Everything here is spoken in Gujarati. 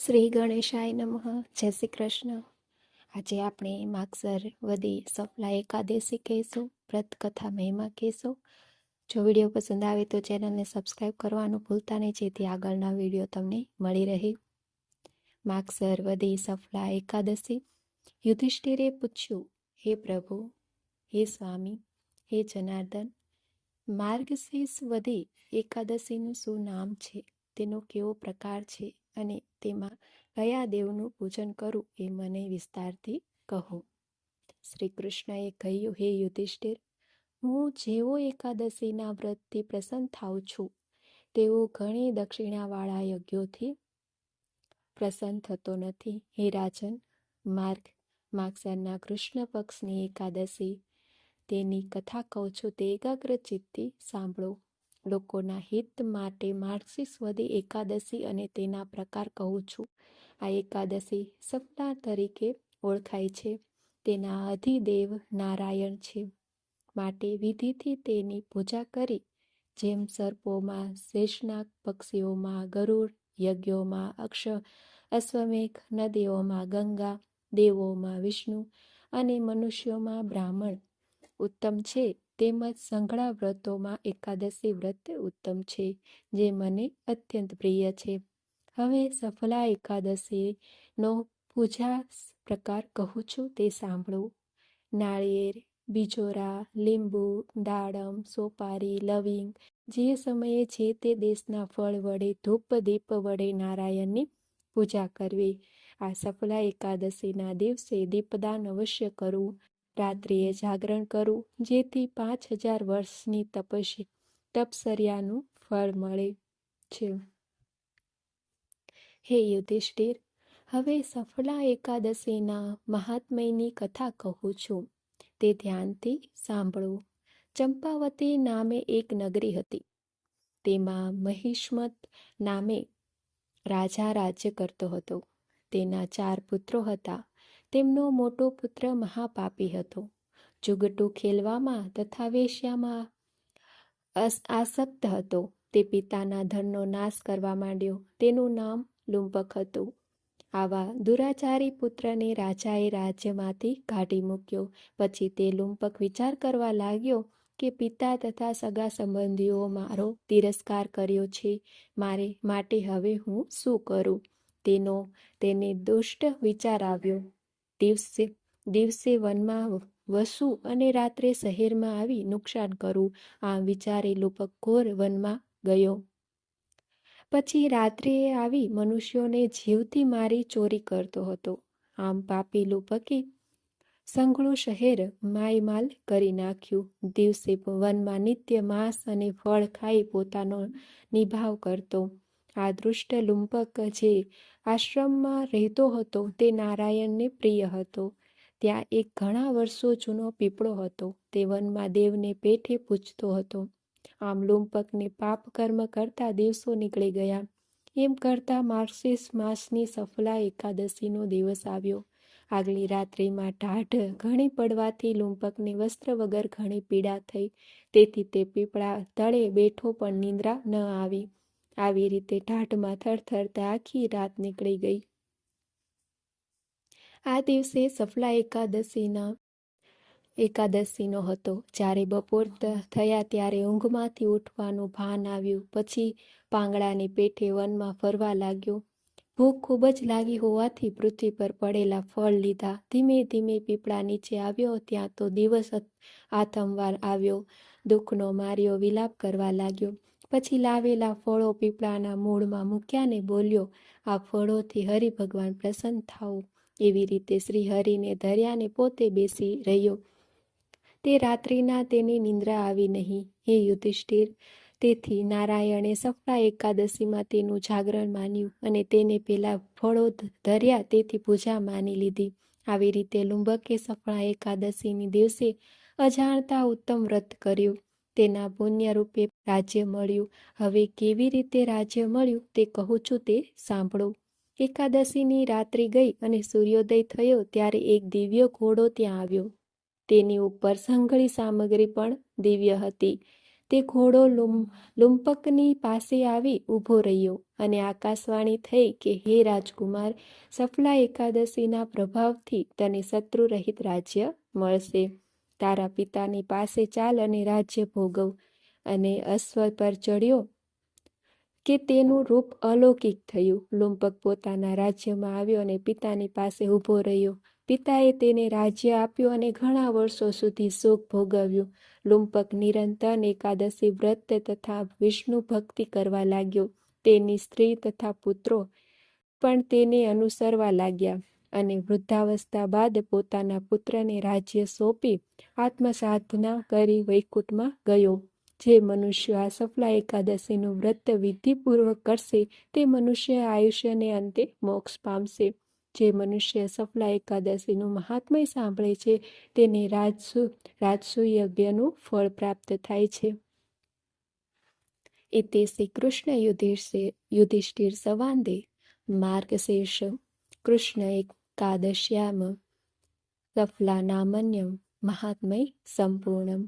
શ્રી ગણેશાય નમઃ. જય શ્રી કૃષ્ણ. આજે આપણે માગસર વદી સફલા એકાદશી કહીશું વ્રત કથા મહિમા કહીશું. જો વીડિયો પસંદ આવે તો ચેનલને સબસ્ક્રાઈબ કરવાનું ભૂલતા નહીં, જેથી આગળના વીડિયો તમને મળી રહે. માગસર વદી સફલા એકાદશી. યુધિષ્ઠિરે પૂછ્યું, હે પ્રભુ, હે સ્વામી, હે જનાર્દન, માર્ગશીર્ષ વદી એકાદશીનું શું નામ છે? તેનો કેવો પ્રકાર છે? અને તેમાં કયા દેવનું પૂજન કરું એ મને વિસ્તારથી કહો. શ્રી કૃષ્ણએ કહ્યું, હે યુધિષ્ઠિર, હું જેવો એકાદશીના વ્રતથી પ્રસન્ન થાઉં છું, તેવો ઘણી દક્ષિણાવાળા યજ્ઞોથી પ્રસન્ન થતો નથી. હે રાજન, માર્ગ, માગસરના કૃષ્ણ પક્ષની એકાદશી, તેની કથા કહું છું, તે એકાગ્ર ચિત્તથી સાંભળો. લોકોના હિત માટે માર્ગશીર્ષ વધી એકાદશી અને તેના પ્રકાર કહું છું. આ એકાદશી સપ્તાહ તરીકે ઓળખાય છે. તેના અધિદેવ નારાયણ છે. માટે વિધિથી તેની પૂજા કરી, જેમ સર્પોમાં શેષનાગ પક્ષીઓમાં ગરુડ, યજ્ઞોમાં અક્ષ, અશ્વમેઘ, નદીઓમાં ગંગા, દેવોમાં વિષ્ણુ અને મનુષ્યોમાં બ્રાહ્મણ. ઉત્તમ છે તેમજ સંઘળા વ્રતોમાં એકાદશી વ્રત ઉત્તમ છે, જે મને અત્યંત પ્રિય છે. હવે સફલા એકાદશીનો પૂજા પ્રકાર કહું છું તે સાંભળો. નાળિયેર, બીજોરા, લીંબુ, દાડમ, સોપારી, લવિંગ, જે સમયે છે તે દેશના ફળ વડે, ધૂપ, દીપ વડે નારાયણની પૂજા કરવી. આ સફલા એકાદશીના દિવસે દીપદાન અવશ્ય કરવું. રાત્રિએ જાગરણ કરવું જેથી પાંચ હજાર વર્ષની તપસ્યા તપસર્યાનું ફળ મળે છે. હે યુધિષ્ઠિર, હવે સફલા એકાદશીના મહાત્મયની કથા કહું છું. તે ધ્યાનથી સાંભળો. ચંપાવતી નામે એક નગરી હતી. તેમાં મહિષ્મત નામે રાજા રાજ્ય કરતો હતો. તેના ચાર પુત્રો હતા. તેમનો મોટો પુત્ર મહાપાપી હતો. જુગટું ખેલવામાં તથા વેશ્યામાં આસક્ત હતો. તે પિતાના ધનનો નાશ કરવા માંડ્યો. તેનું નામ લુંપક હતું. આવા દુરાચારી પુત્રને રાજાએ રાજ્યમાંથી કાઢી મૂક્યો. પછી તે લુંપક વિચાર કરવા લાગ્યો કે પિતા તથા સગા સંબંધીઓ મારો તિરસ્કાર કર્યો છે. મારે, માટે હવે હું શું કરું? તેનો, તેને દુષ્ટ વિચાર આવ્યો. દિવસે દિવસે વનમાં વસું અને રાત્રે શહેરમાં આવી નુકસાન કરવું આમ વિચારે લોપક ઘોર વનમાં ગયો. પછી રાત્રે આવી મનુષ્યોને જીવથી મારી ચોરી કરતો હતો. આમ પાપી લુપકે સંઘળું શહેર માયમાલ કરી નાખ્યું. દિવસે વનમાં નિત્ય માંસ અને ફળ ખાઈ પોતાનો નિભાવ કરતો. આ દૃષ્ટ લુંપક જે આશ્રમમાં રહેતો હતો તે નારાયણને પ્રિય હતો. ત્યાં એક ઘણા વર્ષો જૂનો પીપળો હતો. તે વનમાં દેવને પેઠે પૂછતો હતો. આમ લુંપકને પાપ કર્મ કરતા દિવસો નીકળી ગયા. એમ કરતા માર્સિસ માસની સફલા એકાદશીનો દિવસ આવ્યો. આગલી રાત્રિમાં ઢાઢ ઘણી પડવાથી લુંપકને વસ્ત્ર વગર ઘણી પીડા થઈ. તેથી તે પીપળા તળે બેઠો પણ નિંદ્રા ન આવી. આવી રીતે ઢાઢમાં થરથરતા આખી રાત નીકળી ગઈ. આ દિવસે સફલા એકાદશીના, એકાદશીનો હતો. જ્યારે બપોર થયા ત્યારે ઊંઘમાંથી ઉઠવાનું ભાન આવ્યું. પછી પાંગડાની પેઠે વનમાં ફરવા લાગ્યો. ભૂખ ખૂબ જ લાગી હોવાથી પૃથ્વી પર પડેલા ફળ લીધા. ધીમે ધીમે પીપળા નીચે આવ્યો. ત્યાં તો દિવસ આથમવાર આવ્યો. દુઃખનો માર્યો વિલાપ કરવા લાગ્યો. પછી લાવેલા ફળો પીપળાના મૂળમાં મૂક્યા ને બોલ્યો, આ ફળોથી હરિ ભગવાન પ્રસન્ન થાઓ. એવી રીતે શ્રી હરિને ધર્યાને પોતે બેસી રહ્યો. તે રાત્રિના તેની નિંદ્રા આવી નહીં. હે યુધિષ્ઠિર, તેથી નારાયણે સફળા એકાદશીમાં તેનું જાગરણ માન્યું અને તેને પેલા ફળો ધર્યા તેથી પૂજા માની લીધી. આવી રીતે લુંબકે સફળા એકાદશીની દિવસે અજાણતા ઉત્તમ વ્રત કર્યું. તેના પુણ્ય રૂપે રાજ્ય મળ્યું. હવે કેવી રીતે રાજ્ય મળ્યું તે કહું છું તે સાંભળો. એકાદશીની રાત્રિ ગઈ અને સૂર્યોદય થયો ત્યારે એક દિવ્ય ઘોડો ત્યાં આવ્યો. તેની ઉપર સંઘળી સામગ્રી પણ દિવ્ય હતી. તે ઘોડો લુંપકની પાસે આવી ઊભો રહ્યો અને આકાશવાણી થઈ કે, હે રાજકુમાર, સફલા એકાદશીના પ્રભાવથી તને શત્રુરહિત રાજ્ય મળશે. તારા પિતાની પાસે ચાલ અને રાજ્ય ભોગવ અને અશ્વ પર ચડ્યો કે તેનું રૂપ અલૌકિક થયું. લુંપક પોતાના રાજ્યમાં આવ્યો અને પિતાની પાસે ઊભો રહ્યો. પિતાએ તેને રાજ્ય આપ્યું અને ઘણા વર્ષો સુધી સુખ ભોગવ્યું. લુંપક નિરંતર એકાદશી વ્રત તથા વિષ્ણુ ભક્તિ કરવા લાગ્યો. તેની સ્ત્રી તથા પુત્રો પણ તેને અનુસરવા લાગ્યા. અને વૃદ્ધાવસ્થા બાદ પોતાના પુત્રને રાજ્ય સોંપી આત્મસાધના કરી વૈકુંઠમાં ગયો. જે મનુષ્ય આ સફલા એકાદશીનું વ્રત વિધિપૂર્વક કરશે, તે મનુષ્ય આયુષ્યને અંતે મોક્ષ પામશે. જે મનુષ્ય સફલા એકાદશીનું મહાત્મય સાંભળે છે, તેને રાજસુ રાજસુ યજ્ઞનું ફળ પ્રાપ્ત થાય છે. એ તે શ્રી કૃષ્ણ યુધિષ્ઠિર યુધિષ્ઠિર સવાંદે. માર્ગશીર્ષ. કૃષ્ણ એક તાદશ્યામ સફલાનામન્યમ મહાત્મય સંપૂર્ણમ